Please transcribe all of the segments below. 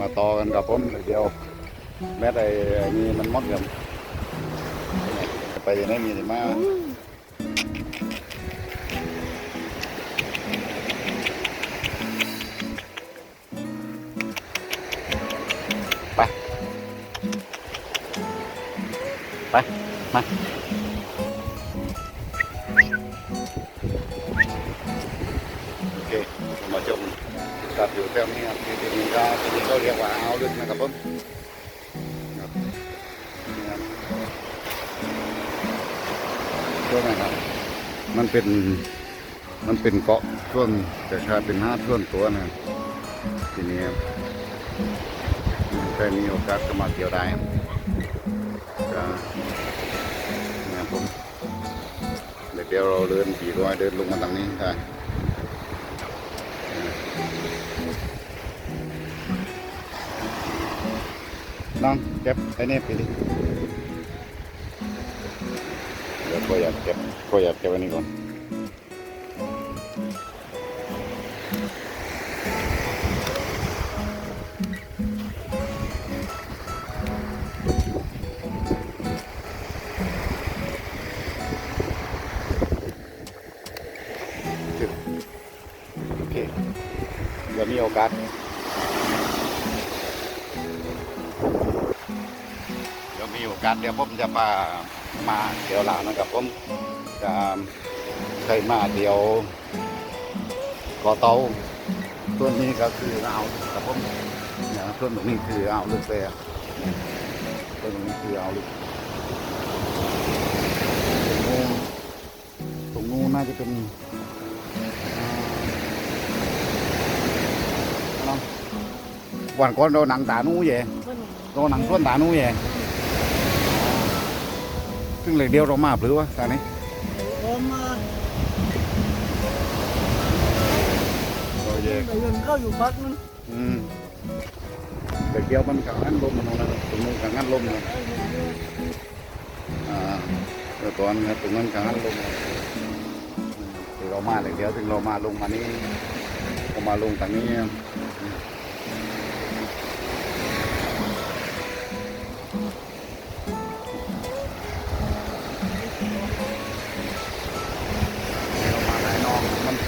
มาต่อกันกับผมเดียว แม้แต่นี่มันมดกันไปยังไงมีแต่มาไป ไป มา สัตว์อยู่แถวนี้ครับที่ที่นี่ก็ที่นี่ก็เรียกว่าอ่าวลึกนะครับผมครับนี่ครับช่วงนะครับ มันเป็นมันเป็นเกาะช่วงแต่ชาเป็นห้าช่วงตัวนะทีนี้ครับใครมีโอกาสก็มาเที่ยวได้ครับก็นะครับผมเดี๋ยวเราเดินปีร้อยเดินลงมาตรงนี้ได้ น้องเก็บไอ้นี่ไปดิเดี๋ยวก็อยากเก็บก็อยากเก็บอันนี้ก่อนโอเคเดี๋ยวมีโอกาส อกาสเดี๋ยวผมจะมามาเดี๋ยวหลานนะครับผมจะเคยมาเดี๋ยวกอเตาส่วนนี้ก็คือเอาครับผมเนี่ยส่วนตรงนี้คือเอาลึกเลยอะส่วนตรงนี้คือเอาลึกตรงนู้นตรงนู้นน่าจะเป็นวันก่อนเราหนังตาหนู้เย่เราหนังส่วนตาหนู้เย่ ซึ่งเลยเดียวเรามาหรือวะตานี้ Oma, เราเย่ để gần cao อยู่พักนึงอืมแต่เดียวมันกังหันลมมันตรงนั้นตรงนู้นกังหันลมนะอ่าแต่ตอนนี้ตรงนั้นกังหันลมนะถึงเรามาเลยเดียวถึงเรามาลงมานี้เรามาลงทางนี้เร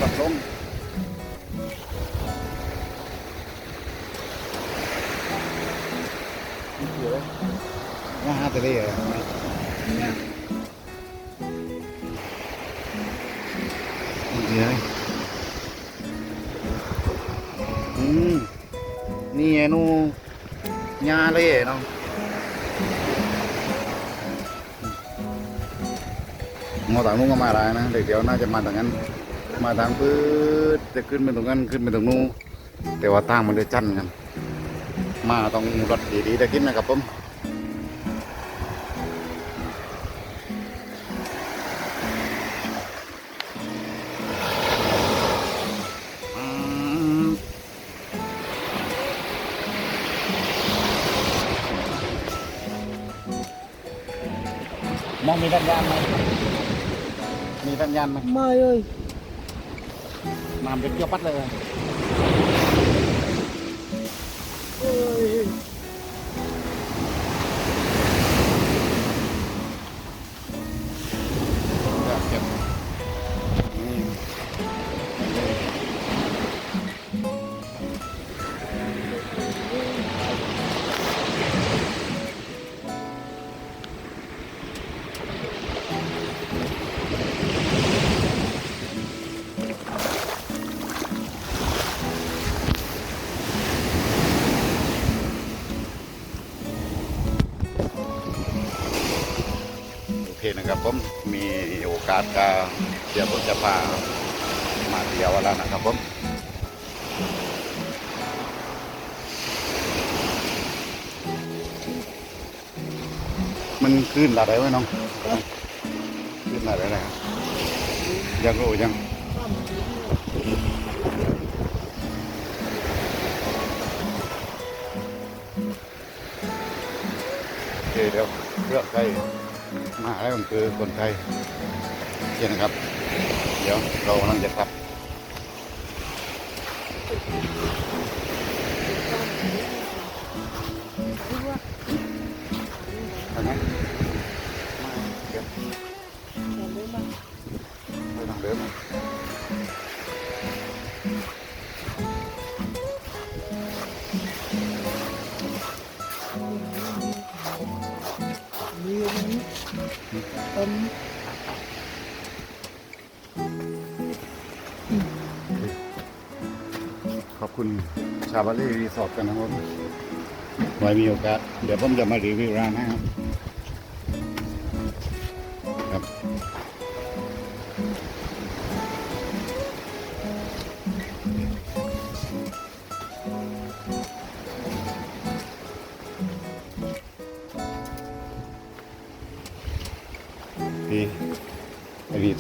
นองมันสับลง Nó hai từ đây rồi. Gì đây? Ừ. Nè nó nha đây nó. Ngồi tặng นู้นก็มาได้นะเดี๋ยวน่าจะมาทางนั้น มาทางปื๊ดจะขึ้นไปตรงนั้นขึ้นไปตรงนู้นแต่ว่าทางมันจะจันกัน มาต้องรถดีๆได้กินนะครับผมอืมมองมีสัญญาณไหมมีสัญญาณไหม Mai ơi น้ำเป็ดเกี่ยวปัดเลย นะครับผมมีโอกาสก็เดี๋ยวผมจะพามาเที่ยวแล้วนะครับผมมันขึ้นอะไรไว้น้องขึ้นอะไรนะครับยังรู้ยังเดี๋ยวเลือกใคร มาแล้วมันคือคนไทยเช่นครับ เดี๋ยวเรากำลังจะกลับทำไมเดี๋ยวไม่งเดิมา ต้มขอบคุณชาบาลีรีสอร์ทกันนะครับไว้มีโอกาส เดี๋ยวผมจะมารีวิวร้านนะครับครับ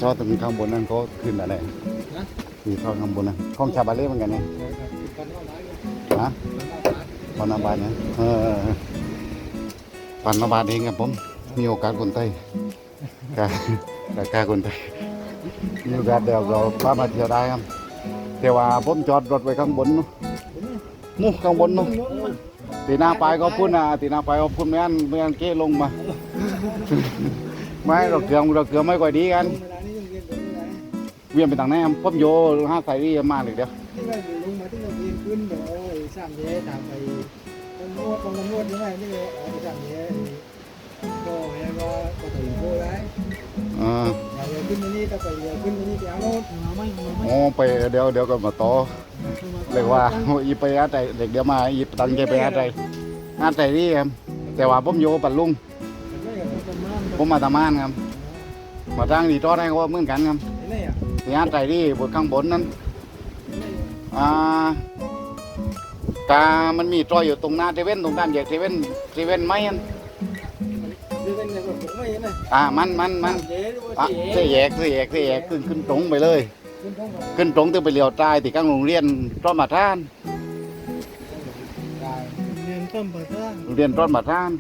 ไอรีสอร์ทตรงข้างบนนั้นเขาขึ้นอะไรนะรีสอร์ทข้างบนนะห้องชาวบาลีเหมือนกันเนี่ยนเท่าหร่ฮะปันนาบาทเนี่ยเออปันนาบาทเองครับผม มีโอกาสคนไทยกากากาคนไทยมีโอกาสเดี๋ยวเราพามาเที่ยวได้ครับแต่ว่าผมจอดรถไว้ข้างบนนู้นนู่นข้างบนนู้นตีหน้าไปก็พุ่นนะตีหน้าไปก็พุ่นไม่อันไม่อันเก้ลงมา ไม่เราเกลือเราเกลือไม่ค่อยดีกันเวลานี้ยังเรียนอยู่ไหนเวียนไปทางไหนครับผมโยห้าใส่ที่มาเลยเดียวที่เราอยู่ลงมาที่เราเรียนขึ้นเดี๋ยวโอ้ยสามเย้ตามไปตำรวจตำรวจยังไงนี่เลยเอาไปสามเย้ก็ให้ว่าก็ถึงโบได้เอออย่าเดี๋ยวขึ้นมานี่ถ้าไปเดี๋ยวขึ้นมานี่ไปเอาโน้ตมาไม่มาไม่โอ้ไปเดี๋ยวเดี๋ยวก็มาต่อเรียกว่าอีไปอาใจเด็กเดี๋ยวมาอีตั้งใจไปอาใจอาใจนี่แต่ว่าผมโยปัดลุง ผมมาทำงานครับมาทางดีทอดให้เขาเหมือนกันครับที่อาใจนี่บนข้างบนนั้นอ่ากามันมีตรอยอยู่ตรงหน้าเทเว่นตรงด้านแยกเทเว่นเทเว่นไหมอันอ่ามันมันมันอะเสยแยกเสยแยกเสยแยกขึ้นขึ้นตรงไปเลย ขึ้นตรงตึงไปเลี้ยวใต้ที่ข้างโรงเรียนต้นมาท่านเรียนต้นปะท่านโรงเรียนต้นมาท่าน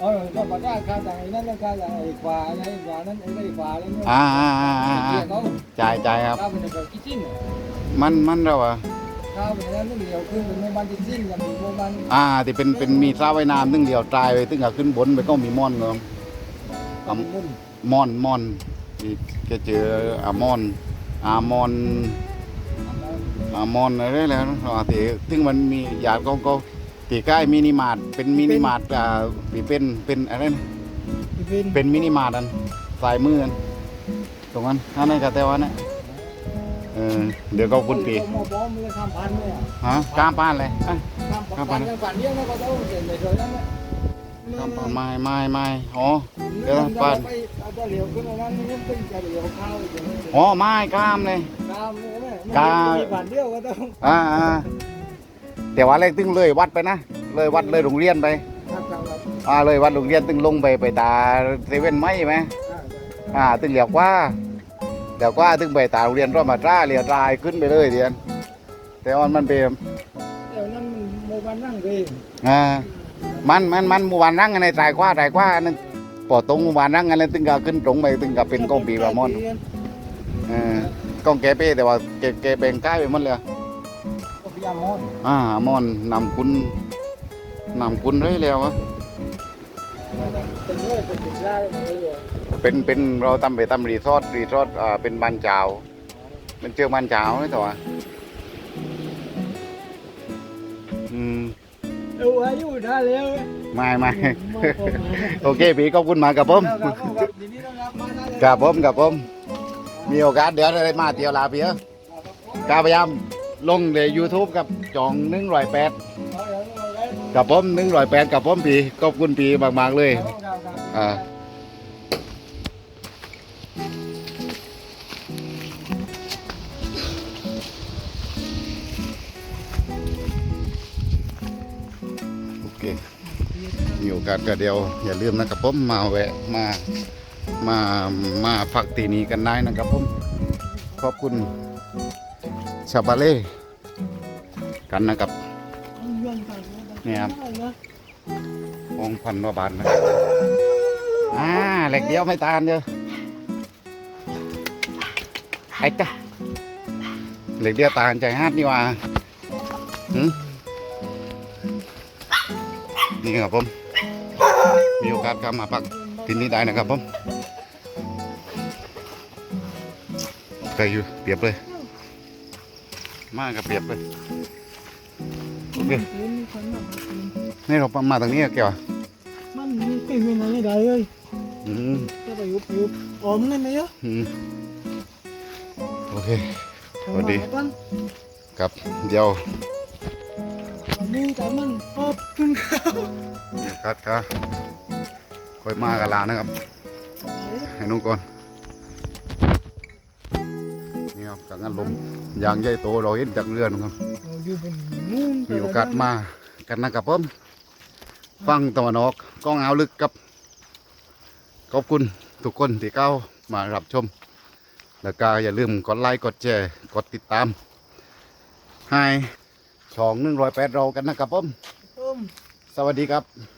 เออต้นปะท่านข้าจากไอ้นั่นแล้วข้าจากไอ้ขวาไอ้ขวานั้นไอ้ไอ้ขวาแล้วอ่าอ่าอ่าอ่าเกี่อ่ายเขาจ่ายจ่ายครับ ข้าวเป็นแบบกิจิ้นมันมันเราอะข้าวเป็นนั้นนี่เดียวขึ้นเป็นโมบันกิจิ้นกับมีโมบันอ่าที่เป็นเป็นมีสระว่ายน้ำตึงเดียวตายไปตึงกับขึ้นบนไปก็มีม่อนเงกับมุ่นม่อนม่อนที่แกเจออามอนอามอนอามอนอะไรแล้วนะอ่าที่ตึงมันมีหยาดก็ก็ ที่ใกล้มินิมาร์ทเป็นมินิมาร์ทอ่าที่เป็นเป็นอะไรนะเป็นเป็นมินิมาร์ทอันสายมืออันตรงนั้นนั่นไงกะแต่ว่านะเออเดี๋ยวก็คุณปีโมบอมเลยข้ามพันเนี่ยฮะกล้ามป้านเลยอะข้ามพันยังฝันเลี้ยงแล้วก็ต้องเห็นในเลยนั่นแหละกล้ามป้านไม้ไม้ไม้อ๋อเดี๋ยวปั้นเอาจะเหลียวขึ้นมานั้นนี่เป็นจะเหลียวข้าวอย่างนี้อ๋อไม้กล้ามเลยกามเลยแม่กามมีฝันเดียวก็ต้องอ่าอ่า แต่ว่าเลขตึงเลยวัดไปนะ เลยวัดเลยโรงเรียนไปครับครับครับอ่าเลยวัดโรงเรียนตึงลงไปไปตาเซเว่นไหมไหมอ่าตึงเหลียวกว่าเดี๋ยวกว่าตึงไปตาโรงเรียนร่อมาตราเหลียวตายขึ้นไปเลยเดียนแต่ว่ามันเป็นเดี๋ยวนั้นโมบันนั่งเองอ่ามันมันมันหมู่บ้านนั่งกันในตายกว่าตายกว่านั่นปอตรงหมู่บ้านนั่งกันเลยตึงก็ขึ้นตรงไปตึงก็เป็นกองปีบามอนเออกองแกเป้แต่ว่าแกแกเป็นใกล้ไปหมดเลย ก็พยายามมอนอ่ามอนนำคุณนำคุณเลยแล้วอะเป็นเรื่องเป็นติดได้เลยเป็นเป็นเราทำไปทำรีสอร์ทรีสอร์ทอ่าเป็นบ้านเจ้าเป็นเจอบ้านเจ้าไหมตัวอืมเอออายุได้แล้วไม่ไม่โอเคพี่ขอบคุณมากกับผมครับครับทีนี้ต้องรับมาได้เลยกับผมกับผมมีโอกาสเดี๋ยวได้มาเที่ยวลาเพียกาพยายาม ลงใน YouTube กับจองหนึ่งร้อยแปดกับผมหนึ่งร้อยแปดกับผมพีขอบคุณพี่มากๆเลยอ่าโอเคมีโอกาสก็เดียว อย่าลืมนะครับผมมาแวะมามามาพักตีนี้กันได้นะครับผมขอบคุณ ชาบาเล่กันนะครับเนี่ยครับองพันว่าบาทนะอ่าเหล็กเดียวไม่ตานเด้อไอ้จ้ะเหล็กเดียวตานใจฮาดนี่ว่าหืนี่ครับผมมีโอกาสกลับมาพักที่นี่ได้นะครับผมไปอยู่เปรียบเลย มากกับเปรียบเลยเดี๋ยวขึ้นขันหนักขึ้นนี่เรามาทางนี้อะแกวะมันมีกลิ่นอะไรได้เลยอืมก็ไปยุบยุบออมได้ไหมเยอะอืมโอเคสวัสดีกันครับเดี๋ยววันนี้แต่มันขอบคุณครับคัดครับค่อยมากันลานะครับให้นุ่งก่อน ครับจากนั้นลมยางใหญ่โตเราเห็นจากเรือนครับมีโอกาสมากันนะครับผมฟังตะวันออกกล้องเอาลึกครับขอบคุณทุกคนที่เข้ามารับชม แล้วก็อย่าลืมกดไลค์กดแชร์กดติดตามให้ช่องหนึ่งร้อยแปดเรากันนะครับผมสวัสดีครับ